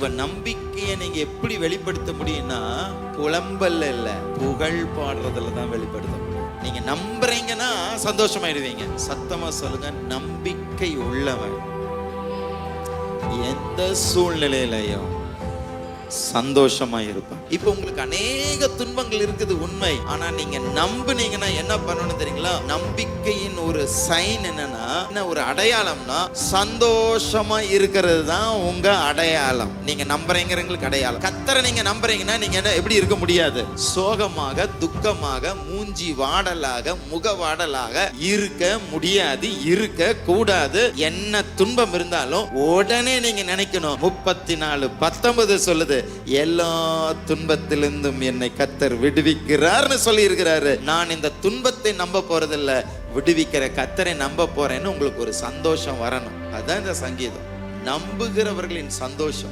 உங்க நம்பிக்கையை நீங்க எப்படி வெளிப்படுத்த முடியும்னா புலம்பல்ல இல்ல புகழ் பாடுறதுல தான் வெளிப்படுத்த முடியும். நீங்க நம்புறீங்கன்னா சந்தோஷமாயிடுவீங்க. சத்தமா சொல்லுங்க நம்பிக்கை உள்ளவன். எந்த சூழ்நிலையிலையும் சந்தோஷமா இருப்பேன் இப்போ உங்களுக்கு அநேக துன்பங்கள் இருக்குது உண்மை. ஆனா நீங்க நம்புனீங்கன்னா என்ன பண்ணணும் தெரியுங்களா? நம்பிக்கையின் ஒரு சைன் என்னன்னா என்ன ஒரு அடையாளம்னா சந்தோஷமா இருக்கிறது தான் உங்க அடையாளம். நீங்க நம்புறீங்கிறவங்களுக்கு அடையாளம். கத்தரை நீங்க நம்புறீங்கன்னா நீங்க என்ன எப்படி இருக்க முடியாது? சோகமாக துக்கமாக மூஞ்சி வாடலாக முக வாடலாக இருக்க முடியாது இருக்க கூடாது. என்ன துன்பம் இருந்தாலும் உடனே நீங்க நினைக்கணும். முப்பத்தி நாலு பத்தொன்பது சொல்லுது எல்லா துன்பத்திலிருந்தும் என்னை கத்தர் விடுவிக்கிறார்னு சொல்லி இருக்கிறாரு நான் இந்த துன்பத்தை நம்ப போறதில்ல. விடுவிக்கிற கத்தரை நம்ப போறேன்னு உங்களுக்கு ஒரு சந்தோஷம் வரணும். அதுதான் இந்த சங்கீதம். நம்புகிறவர்களின் சந்தோஷம்.